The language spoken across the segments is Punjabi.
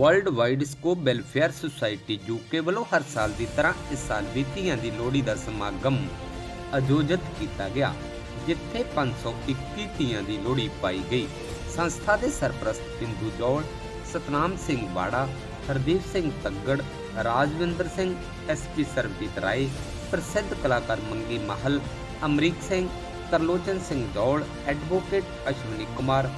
World wide scope welfare society UK ਵੱਲੋਂ ਹਰ ਸਾਲ ਦੀ ਤਰ੍ਹਾਂ ਇਸ ਸਾਲ ਵੀ ਧੀਆਂ ਦੀ ਲੋਹੜੀ ਦਾ ਸਮਾਗਮ ਆਯੋਜਿਤ ਕੀਤਾ ਗਿਆ, ਜਿੱਥੇ 521 ਧੀਆਂ ਦੀ ਲੋਹੜੀ ਪਾਈ ਗਈ। ਸੰਸਥਾ ਦੇ ਸਰਪ੍ਰਸਤ ਬਿੰਦੂ ਜੋੜ ਸਤਨਾਮ ਸਿੰਘ ਬਾੜਾ, ਹਰਦੀਪ ਸਿੰਘ ਤੱਗੜ, ਰਾਜਵਿੰਦਰ ਸਿੰਘ ਐਸਪੀ ਸਰਬਜੀਤ ਰਾਏ, ਪ੍ਰਸਿੱਧ ਕਲਾਕਾਰ ਮੰਗੀ ਮਹਲ, ਅਮਰੀਕ ਸਿੰਘ, ਤਰਲੋਚਨ ਸਿੰਘ ਦੌੜ ਐਡਵੋਕੇਟ ਅਸ਼ਵਨੀ ਕੁਮਾਰ,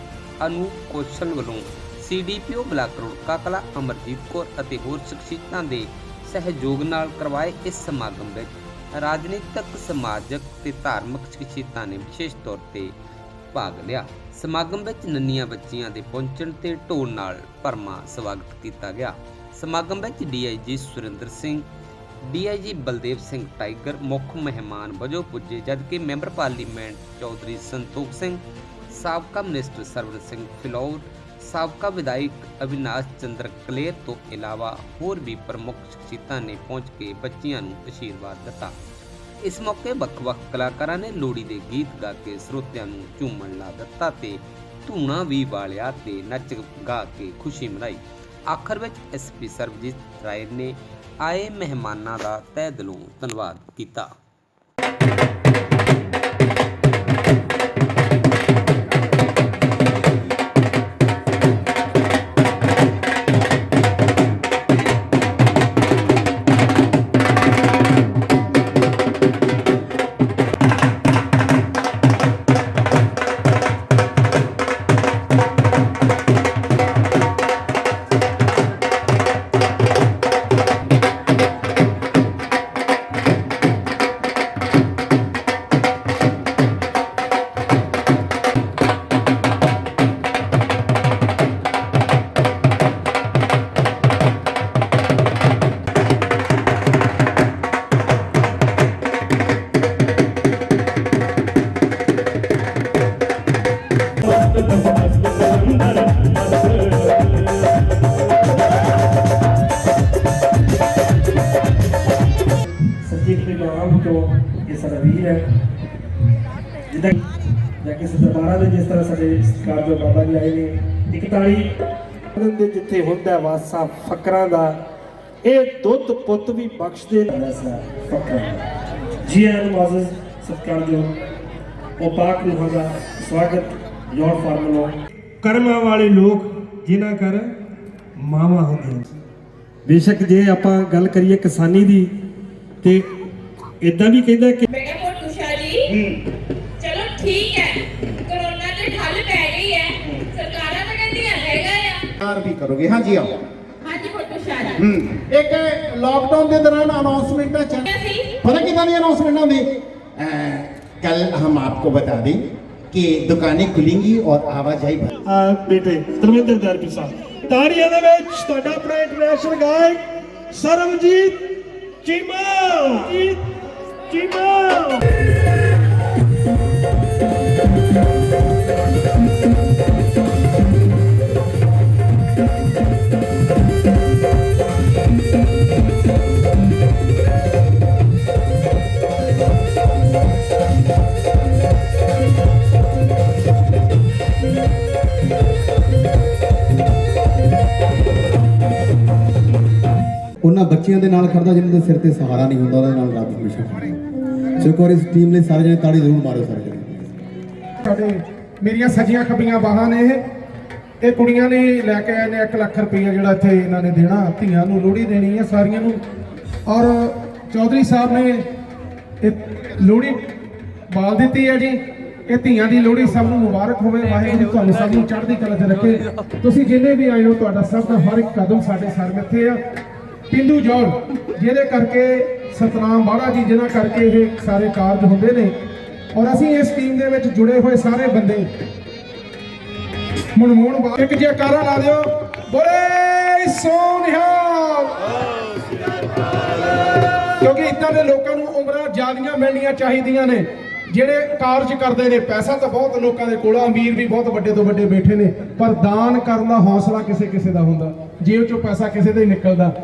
ਅਨੂਪ ਕੌਸ਼ਲ ਵੱਲੋਂ ਸੀਡੀਪੀਓ ਬਲਾਕ ਰੁੜਕਾ ਕਲਾ ਅਮਰਜੀਤ ਕੌਰ ਅਤੇ ਹੋਰ ਸ਼ਖਸੀਅਤਾਂ ਦੇ ਸਹਿਯੋਗ ਨਾਲ ਕਰਵਾਏ ਇਸ ਸਮਾਗਮ ਵਿੱਚ ਰਾਜਨੀਤਿਕ, ਸਮਾਜਿਕ ਤੇ ਧਾਰਮਿਕ ਸ਼ਖਸੀਅਤਾਂ ਨੇ ਵਿਸ਼ੇਸ਼ ਤੌਰ ਤੇ ਭਾਗ ਲਿਆ। ਸਮਾਗਮ ਵਿੱਚ ਨੰਨੀਆਂ ਬੱਚੀਆਂ ਦੇ ਪਹੁੰਚਣ ਤੇ ਢੋਲ ਨਾਲ ਭਰਮਾ ਸਵਾਗਤ ਕੀਤਾ ਗਿਆ। ਸਮਾਗਮ ਵਿੱਚ DIG Surinder Singh DIG Baldev Singh tiger, ਮੁੱਖ ਮਹਿਮਾਨ ਵਜੋਂ ਪੁੱਜੇ, ਜਦਕਿ ਮੈਂਬਰ ਪਾਰਲੀਮੈਂਟ ਚੌਧਰੀ ਸੰਤੋਖ ਸਿੰਘ, ਸਾਬਕਾ ਮਿਨਿਸਟਰ ਸਰਵਨ ਸਿੰਘ ਫਿਲੌਰ ਸਾਬਕਾ ਵਿਧਾਇਕ ਅਵਿਨਾਸ਼ ਚੰਦਰ ਕਲੇਰ ਤੋਂ ਇਲਾਵਾ ਹੋਰ ਵੀ ਪ੍ਰਮੁੱਖ ਸ਼ਖਸੀਅਤਾਂ ਨੇ ਪਹੁੰਚ ਕੇ ਬੱਚਿਆਂ ਨੂੰ ਅਸ਼ੀਰਵਾਦ ਦਿੱਤਾ। ਇਸ ਮੌਕੇ ਵੱਖ-ਵੱਖ ਕਲਾਕਾਰਾਂ ਨੇ ਲੋਹੜੀ ਦੇ ਗੀਤ ਗਾ ਕੇ ਸਰੋਤਿਆਂ ਨੂੰ ਝੂਮਣ ਲਾ ਦਿੱਤਾ ਤੇ ਧੂਣਾ ਵੀ ਵਾਲਿਆ ਤੇ ਨੱਚ ਗਾ ਕੇ ਖੁਸ਼ੀ ਮਨਾਈ। ਆਖਰ ਵਿੱਚ ਐਸਪੀ ਸਰਬਜੀਤ ਰਾਏ ਨੇ ਆਏ ਮਹਿਮਾਨਾਂ ਦਾ ਤਹਿ ਦਿਲੋਂ ਧੰਨਵਾਦ ਕੀਤਾ। ਜਿੱਦਾਂ ਜਾਂ ਕਿਸੇ ਦਰਬਾਰਾਂ ਦੇ ਜਿਸ ਤਰ੍ਹਾਂ ਸਾਡੇ ਸਤਿਕਾਰਯੋਗ ਬਾਬਾ ਜੀ ਆਏ ਨੇ ਇੱਕ ਤਾਲੀ ਉਹਨਾਂ ਦੇ ਜਿੱਥੇ ਹੁੰਦਾ ਵਾਸਾ ਫਕਰਾਂ ਦਾ ਇਹ ਦੁੱਧ ਪੁੱਤ ਵੀ ਬਖਸ਼ਦੇ ਨਸਾ ਫਕਰਾਂ ਜੀ ਆਨ ਮਾਜ਼ਜ਼ ਸਤਿਕਾਰਯੋਗ ਉਹ ਪਾਕ ਰੂਹਾਂ ਦਾ ਸਵਾਗਤ ਯੋਰ ਫਾਰਮਲੋ ਕਰਮਾਂ ਵਾਲੇ ਲੋਕ ਜਿਨ੍ਹਾਂ ਕਰ ਮਾਵਾ ਹੁੰਦੀਆਂ ਬੇਸ਼ੱਕ ਜੇ ਆਪਾਂ ਗੱਲ ਕਰੀਏ ਕਿਸਾਨੀ ਦੀ ਤੇ ਇਦਾਂ ਵੀ ਕਹਿੰਦਾ ਕਿ ਬੇਟਾ ਮੋਟੂ ਸ਼ਾਹ ਜੀ ਆ ਕਾਰ ਵੀ ਕਰੋਗੇ ਹਾਂਜੀ ਆਓ ਹਾਂਜੀ ਮੋਟੂ ਸ਼ਾਹ ਜੀ ਹੂੰ ਇੱਕ ਲਾਕਡਾਊਨ ਦੇ ਦੌਰਾਨ ਅਨਾਉਂਸਮੈਂਟਾਂ ਚੱਲ ਕਿਆ ਸੀ पता कितना दी अनाउंसमेंट होंगी कल हम आपको बता दें कि दुकानें खुलेंगी और आवाजाही भर ਆ ਬੇਟੇ ਧਰਮਿੰਦਰ ਦਰਬੀ ਸਾਹਿਬ ਤਾੜੀਆਂ ਦੇ ਵਿੱਚ ਤੁਹਾਡਾ ਆਪਣਾ ਬੱਚਿਆਂ ਦੇ ਨਾਲ ਖੜਦਾ ਜਿਨ੍ਹਾਂ ਦੇ ਸਿਰ ਤੇ ਸਹਾਰਾ ਨਹੀਂ ਹੁੰਦਾ ਉਹਨਾਂ ਨਾਲ ਰੱਬ ਹਮੇਸ਼ਾ ਖੜਦਾ। ਸੋ ਇੱਕ ਇਸ ਟੀਮ ਲਈ ਸਾਰੇ ਜਣੇ ਤਾੜੀ ਜ਼ਰੂਰ ਮਾਰੋ ਸਾਰੇ ਜਣੇ। ਸਾਡੇ ਮੇਰੀਆਂ ਸੱਜੀਆਂ ਖੱਬੀਆਂ ਬਾਹਾਂ ਨੇ ਇਹ। ਇਹ ਕੁੜੀਆਂ ਨੇ ਲੈ ਕੇ ਆਏ ਨੇ 1 ਲੱਖ ਰੁਪਈਆ ਜਿਹੜਾ ਇੱਥੇ ਇਹਨਾਂ ਨੇ ਦੇਣਾ। ਧੀਆਂ ਨੂੰ ਲੋਹੜੀ ਦੇਣੀ ਹੈ ਸਾਰੀਆਂ ਨੂੰ। ਔਰ ਚੌਧਰੀ ਸਾਹਿਬ ਨੇ ਇਹ ਲੋਹੜੀ ਬਾਲ ਦਿੱਤੀ ਹੈ ਜੀ। ਇਹ ਧੀਆਂ ਦੀ ਲੋਹੜੀ ਸਭ ਨੂੰ ਮੁਬਾਰਕ ਹੋਵੇ। ਵਾਹਿਗੁਰੂ ਤੁਹਾਨੂੰ ਸਭ ਨੂੰ ਚੜ੍ਹਦੀ ਕਲਾ 'ਚ ਰੱਖੇ। ਤੁਸੀਂ ਜਿੰਨੇ ਵੀ ਆਏ ਹੋ, ਤੁਹਾਡਾ ਸਭ ਦਾ ਹਰ ਇੱਕ ਕਦਮ ਸਾਡੇ ਸਰ ਮੱਥੇ ਆ। ਪਿੰਡੂ ਜੋੜ ਜਿਹਦੇ ਕਰਕੇ ਸਤਨਾਮ ਬਾੜਾ ਜੀ ਜਿਹਨਾਂ ਕਰਕੇ ਇਹ ਸਾਰੇ ਕਾਰਜ ਹੁੰਦੇ ਨੇ। ਔਰ ਅਸੀਂ ਇਸ ਟੀਮ ਦੇ ਵਿੱਚ ਜੁੜੇ ਹੋਏ ਸਾਰੇ ਬੰਦੇ। ਮਨਮੋਹਨ ਬਾ ਇੱਕ ਜੈਕਾਰਾ ਲਾ ਦਿਓ। ਬੋਲੇ, ਸੋਨਿਹਾਲ! ਕਿਉਂਕਿ ਇਦਾਂ ਦੇ ਲੋਕਾਂ ਨੂੰ ਉਮਰਾਂ ਜਿਆਦੀਆਂ ਮਿਲਣੀਆਂ ਚਾਹੀਦੀਆਂ ਨੇ। ਜਿਹੜੇ ਕਾਰਜ ਕਰਦੇ ਨੇ, ਪੈਸਾ ਤਾਂ ਬਹੁਤ ਲੋਕਾਂ ਦੇ ਕੋਲ ਅਮੀਰ ਵੀ ਬਹੁਤ ਵੱਡੇ ਤੋਂ ਵੱਡੇ ਬੈਠੇ ਨੇ। ਪਰ ਦਾਨ ਕਰਨ ਦਾ ਹੌਸਲਾ ਕਿਸੇ ਕਿਸੇ ਦਾ ਹੁੰਦਾ। ਜੇਬ ਚੋਂ ਪੈਸਾ ਕਿਸੇ ਦਾ ਹੀ ਨਿਕਲਦਾ।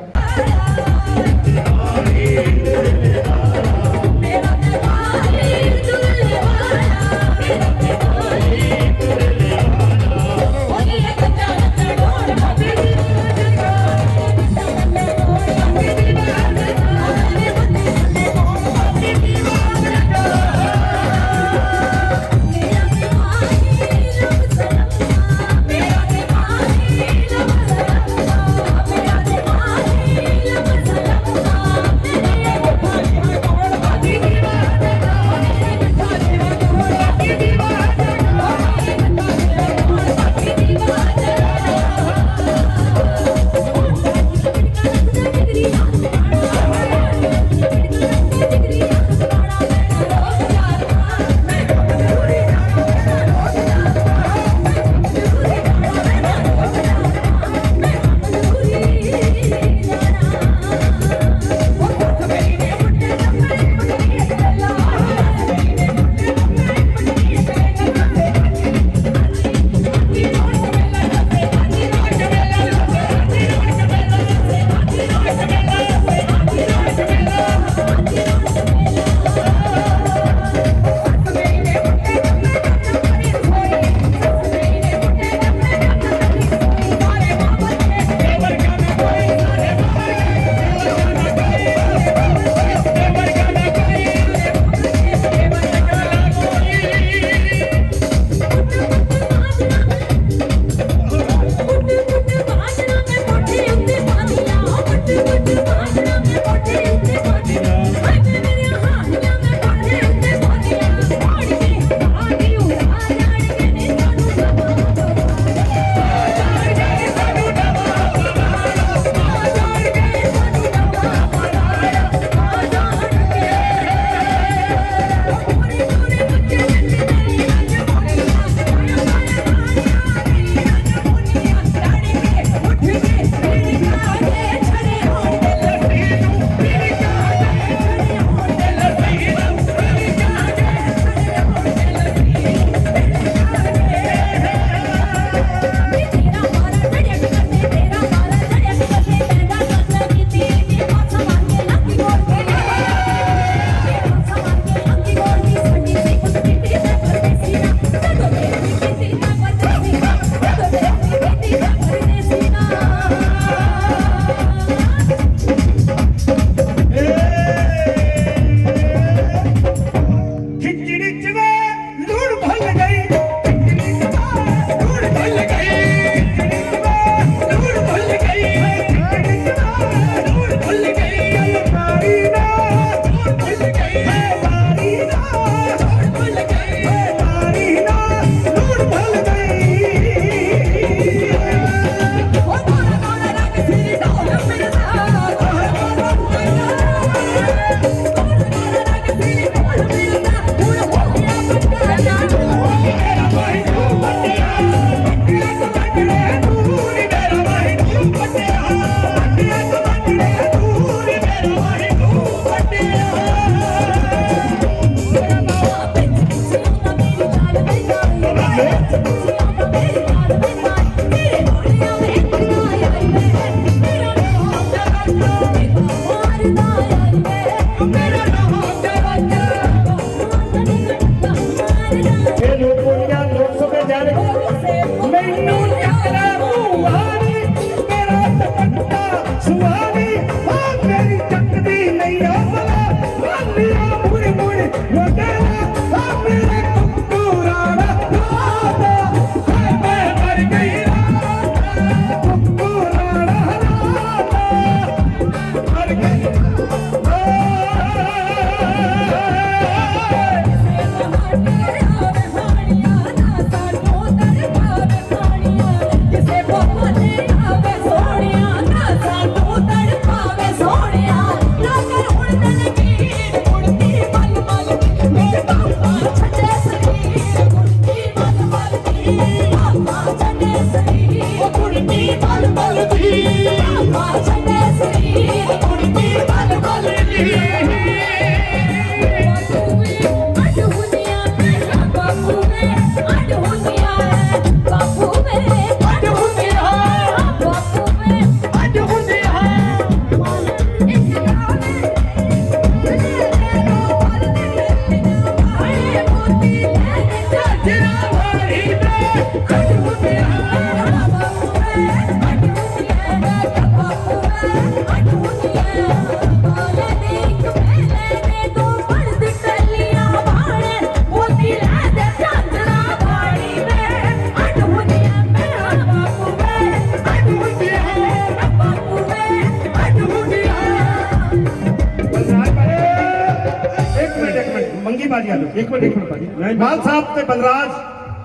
ਬਾਜੀ ਆ ਲਓ ਇੱਕ ਮਿੰਟ ਇੱਕ ਮਿੰਟ ਬਾਜੀ ਮਾਲ ਸਾਹਿਬ ਤੇ ਬਲਰਾਜ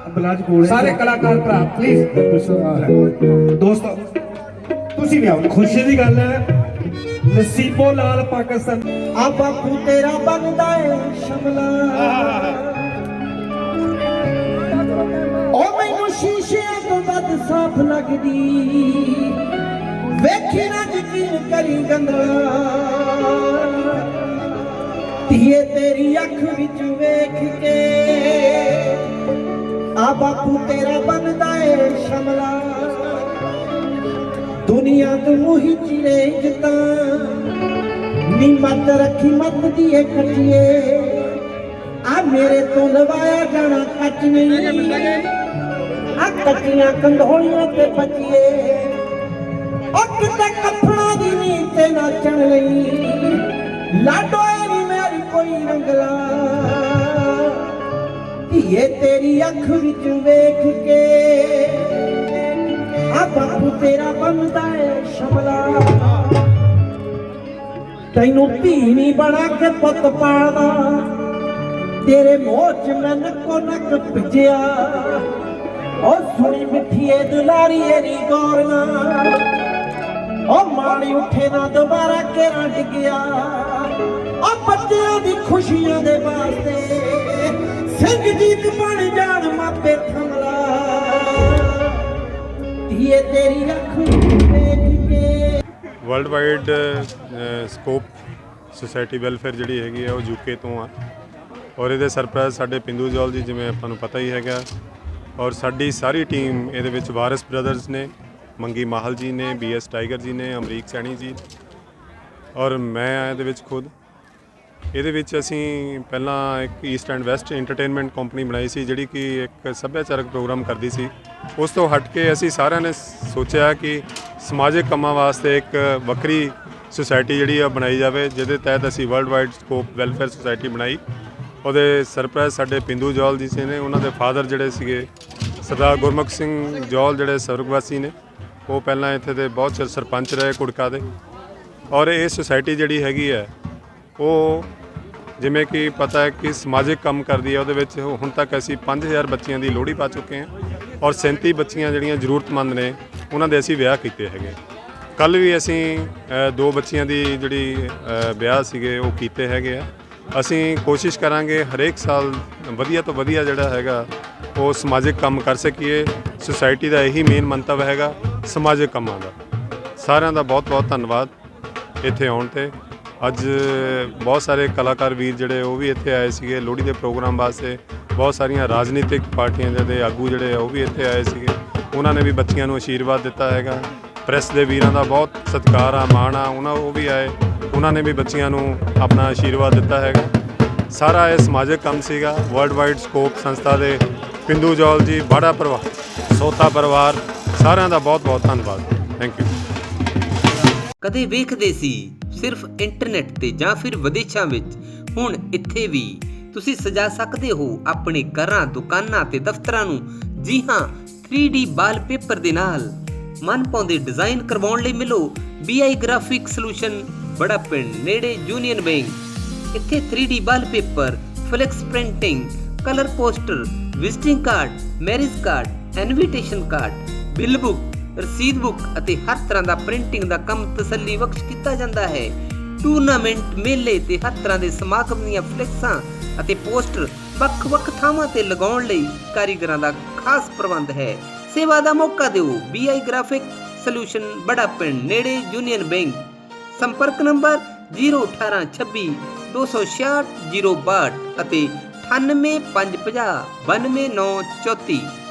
ਬਲਰਾਜ ਕੋਲ ਸਾਰੇ ਕਲਾਕਾਰ ਭਰਾ ਪਲੀਜ਼ ਦੋਸਤੋ ਤੁਸੀਂ ਵੀ ਆਓ ਖੁਸ਼ੀ ਦੀ ਗੱਲ ਹੈ ਨਸੀਬੋ ਲਾਲ ਪਾਕਿਸਤਾਨ ਆ ਬਾਪੂ ਤੇਰਾ ਬਣਦਾ ਏ ਸ਼ਮਲਾ ਉਹ ਮੈਨੂੰ ਸ਼ੀਸ਼ਿਆਂ ਤੋਂ ਵੱਧ ਸਾਫ਼ ਲੱਗਦੀ ਵੇਖੀ ਨਾ ਯਕੀਨ ਕਰੀ ਗੰਦਲਾ ਧੀਏ, ਤੇਰੀ ਅੱਖ ਵਿੱਚ ਵੇਖ ਕੇ। ਆ ਬਾਪੂ, ਤੇਰਾ ਬਣਦਾ ਏ ਸ਼ਮਲਾ। ਦੁਨੀਆ ਤੋਂ ਮੋਹੀ ਚਿਰੇ ਜਿੱਤਾਂ। ਨੀ ਮੱਤ ਰੱਖੀ, ਮੱਤ ਦੀਏ ਕੱਟੀਏ ਆ ਮੇਰੇ ਤੋਂ ਲਵਾਇਆ ਜਾਣਾ ਕੱਚ ਨਹੀਂ। ਆ ਕੱਚੀਆਂ ਕੰਧੋਲੀਆਂ ਤੇ ਬੱਚੀਏ ਉਹ ਕਿਤੇ ਕੱਪੜਾ ਦੀ ਨੀ ਤੇ ਨਾਚਣ ਲਈ। ਲਾਡੋ ਕੋਈ ਰੰਗਲਾ। ਧੀਏ ਤੇਰੀ ਅੱਖ ਵਿੱਚ ਵੇਖ ਕੇ ਆ ਬਾਪੂ ਤੇਰਾ ਬੰਦਾ ਏ ਸ਼ਮਲਾ ਤੈਨੂੰ ਧੀ ਨਹੀਂ ਬਣਾ ਕੇ ਪੁੱਤ ਪਾਲਦਾ। ਤੇਰੇ ਮੋਹ ਚ ਮੈਂ ਨੱਕੋ ਨੱਕ ਭਿੱਜਿਆ। ਉਹ ਸੁਣੀ ਮਿੱਠੀਏ ਦੁਲਾਰੀਏ ਗੌਰ ਗੌਰਨਾ ਉਹ ਮਾਲੀ ਉੱਠੇ ਨਾ ਦੁਬਾਰਾ ਕਿਰਾਂ ਡਿੱਗਿਆ। ਬੱਚਿਆਂ ਦੀ ਖੁਸ਼ੀਆਂ ਦੇ ਵਾਸਤੇ ਸਿੰਘ ਜੀਤ ਬਣ ਜਾਣ ਮਾਪੇ ਥਮਲਾ। ਧੀਏ ਤੇਰੀ ਅੱਖ ਵੇਖ ਕੇ। World wide scope society welfare ਜਿਹੜੀ ਹੈਗੀ ਆ, ਉਹ ਯੂਕੇ ਤੋਂ ਆ। ਔਰ ਇਹਦੇ ਸਰਪ੍ਰਾਈਜ਼ ਸਾਡੇ ਪਿੰਦੂ ਜੌਲ ਜੀ, ਜਿਵੇਂ ਆਪਾਂ ਨੂੰ ਪਤਾ ਹੀ ਹੈਗਾ। ਔਰ ਸਾਡੀ ਸਾਰੀ ਟੀਮ ਇਹਦੇ ਵਿੱਚ ਵਾਰਿਸ ਬ੍ਰਦਰਸ ਨੇ, ਮੰਗੀ ਮਾਹਲ ਜੀ ਨੇ ਬੀਐਸ ਟਾਈਗਰ ਜੀ ਨੇ, ਅਮਰੀਕ ਸੈਣੀ ਜੀ। ਔਰ ਮੈਂ ਆ ਇਹਦੇ ਵਿੱਚ ਖੁਦ। ਇਹਦੇ ਵਿੱਚ ਅਸੀਂ ਪਹਿਲਾਂ ਇੱਕ east and west entertainment company ਬਣਾਈ ਸੀ, ਜਿਹੜੀ ਕਿ ਇੱਕ ਸੱਭਿਆਚਾਰਕ ਪ੍ਰੋਗਰਾਮ ਕਰਦੀ ਸੀ। ਉਸ ਤੋਂ ਹਟ ਕੇ ਅਸੀਂ ਸਾਰਿਆਂ ਨੇ ਸੋਚਿਆ ਕਿ ਸਮਾਜਿਕ ਕੰਮਾਂ ਵਾਸਤੇ ਇੱਕ ਵੱਖਰੀ ਸੁਸਾਇਟੀ ਜਿਹੜੀ ਆ ਬਣਾਈ ਜਾਵੇ, ਜਿਹਦੇ ਤਹਿਤ ਅਸੀਂ world wide scope welfare society ਬਣਾਈ। ਉਹਦੇ ਸਰਪ੍ਰਾਈਜ਼ ਸਾਡੇ ਪਿੰਦੂ ਜੌਲ ਜੀ ਸੀ ਨੇ, ਉਹਨਾਂ ਦੇ ਫਾਦਰ ਜਿਹੜੇ ਸੀਗੇ, ਸਰਦਾਰ ਗੁਰਮੁਖ ਸਿੰਘ ਜੌਲ ਜਿਹੜੇ ਸਵਰਗਵਾਸੀ ਨੇ, ਉਹ ਪਹਿਲਾਂ ਇੱਥੇ ਦੇ ਬਹੁਤ ਚਿਰ ਸਰਪੰਚ ਰਹੇ ਕੁੜਕਾ ਦੇ। ਔਰ ਇਹ ਸੁਸਾਇਟੀ ਜਿਹੜੀ ਹੈਗੀ ਹੈ, ਉਹ ਜਿਵੇਂ ਕਿ ਪਤਾ ਹੈ ਕਿ ਸਮਾਜਿਕ ਕੰਮ ਕਰਦੀ ਹੈ ਉਹਦੇ ਵਿੱਚ ਹੁਣ ਤੱਕ ਅਸੀਂ 5000 ਬੱਚੀਆਂ ਦੀ ਲੋਹੜੀ ਪਾ ਚੁੱਕੇ ਹਾਂ ਔਰ 37 ਬੱਚੀਆਂ ਜਿਹੜੀਆਂ ਜ਼ਰੂਰਤਮੰਦ ਨੇ ਉਹਨਾਂ ਦੇ ਅਸੀਂ ਵਿਆਹ ਕੀਤੇ ਹੈਗੇ। ਕੱਲ ਵੀ ਅਸੀਂ ਅ, ਦੋ ਬੱਚੀਆਂ ਦੀ ਜਿਹੜੀ ਅ, ਵਿਆਹ ਸੀਗੇ ਉਹ ਕੀਤੇ ਹੈਗੇ ਆ। ਅਸੀਂ ਕੋਸ਼ਿਸ਼ ਕਰਾਂਗੇ ਹਰੇਕ ਸਾਲ ਵਧੀਆ ਤੋਂ ਵਧੀਆ ਜਿਹੜਾ ਹੈਗਾ ਉਹ ਸਮਾਜਿਕ ਕੰਮ ਕਰ ਸਕੀਏ। ਸੁਸਾਇਟੀ ਦਾ ਇਹੀ ਮੇਨ ਮੰਤਵ ਹੈਗਾ ਸਮਾਜਿਕ ਕੰਮਾਂ ਦਾ। ਸਾਰਿਆਂ ਦਾ ਬਹੁਤ ਬਹੁਤ ਧੰਨਵਾਦ ਇੱਥੇ ਆਉਣ ਤੇ। ਅੱਜ ਬਹੁਤ ਸਾਰੇ ਕਲਾਕਾਰ ਵੀਰ ਜਿਹੜੇ ਉਹ ਵੀ ਇੱਥੇ ਆਏ ਸੀਗੇ, ਲੋਹੜੀ ਦੇ ਪ੍ਰੋਗਰਾਮ ਵਾਸਤੇ ਬਹੁਤ ਸਾਰੀਆਂ ਰਾਜਨੀਤਿਕ ਪਾਰਟੀਆਂ ਦੇ ਆਗੂ ਜਿਹੜੇ ਆ ਉਹ ਵੀ ਇੱਥੇ ਆਏ ਸੀਗੇ। ਉਹਨਾਂ ਨੇ ਵੀ ਬੱਚੀਆਂ ਨੂੰ ਆਸ਼ੀਰਵਾਦ ਦਿੱਤਾ ਹੈਗਾ। ਪ੍ਰੈਸ ਦੇ ਵੀਰਾਂ ਦਾ ਬਹੁਤ ਸਤਿਕਾਰ ਆ, ਮਾਣ ਆ, ਉਹਨਾਂ ਉਹ ਵੀ ਆਏ। ਉਹਨਾਂ ਨੇ ਵੀ ਬੱਚੀਆਂ ਨੂੰ ਆਪਣਾ ਆਸ਼ੀਰਵਾਦ ਦਿੱਤਾ ਹੈਗਾ। ਸਾਰਾ ਇਹ ਸਮਾਜਿਕ ਕੰਮ ਸੀਗਾ। ਵਰਲਡ ਵਾਈਡ ਸਕੋਪ ਸੰਸਥਾ ਦੇ ਪਿੰਦੂ ਜੌਲ ਜੀ ਬਾੜਾ ਪਰਿਵਾਰ, ਸੋਤਾ ਪਰਿਵਾਰ, ਸਾਰਿਆਂ ਦਾ ਬਹੁਤ ਬਹੁਤ ਧੰਨਵਾਦ। ਥੈਂਕ ਯੂ ਕਦੇ ਵੇਖਦੇ ਸੀ ਸਿਰਫ ਇੰਟਰਨੈਟ ਤੇ ਜਾਂ ਫਿਰ ਵਿਦੇਸ਼ਾਂ ਵਿੱਚ? ਹੁਣ ਇੱਥੇ ਵੀ ਤੁਸੀਂ ਸਜਾ ਸਕਦੇ ਹੋ ਆਪਣੇ ਘਰਾਂ, ਦੁਕਾਨਾਂ ਤੇ ਦਫ਼ਤਰਾਂ ਨੂੰ? ਜੀ ਹਾਂ 3D ਵਾਲਪੇਪਰ ਦੇ ਨਾਲ। ਮਨ ਪਾਉਂਦੇ ਡਿਜ਼ਾਈਨ ਕਰਵਾਉਣ ਲਈ ਮਿਲੋ BI ਗ੍ਰਾਫਿਕ ਸੋਲੂਸ਼ਨ ਬੜਾ ਪਿੰਡ, ਨੇੜੇ ਯੂਨੀਅਨ ਬੈਂਕ ਇੱਥੇ 3D wallpaper flex printing colour poster visiting card marriage card invitation card bill book ਰਸੀਦ ਬੁੱਕ ਅਤੇ ਹਰ ਤਰ੍ਹਾਂ ਦਾ ਪ੍ਰਿੰਟਿੰਗ ਦਾ ਕੰਮ ਤਸੱਲੀ ਬਖਸ਼ ਕੀਤਾ ਜਾਂਦਾ ਹੈ। ਟੂਰਨਾਮੈਂਟ ਮੇਲੇ ਤੇ ਹਰ ਤਰ੍ਹਾਂ ਦੇ ਸਮਾਗਮ ਦੀਆਂ ਫਲੈਕਸਾਂ ਅਤੇ ਪੋਸਟਰ ਵੱਖ-ਵੱਖ ਥਾਵਾਂ ਤੇ ਲਗਾਉਣ ਲਈ ਕਾਰੀਗਰਾਂ ਦਾ ਖਾਸ ਪ੍ਰਬੰਧ ਹੈ। ਸੇਵਾ ਦਾ ਮੌਕਾ ਦਿਓ। BI ਗ੍ਰਾਫਿਕ ਸੋਲੂਸ਼ਨ ਬੜਾ ਪਿੰਡ, ਨੇੜੇ ਯੂਨੀਅਨ ਬੈਂਕ ਸੰਪਰਕ ਨੰਬਰ 01826 266 062 ਅਤੇ 98550 92934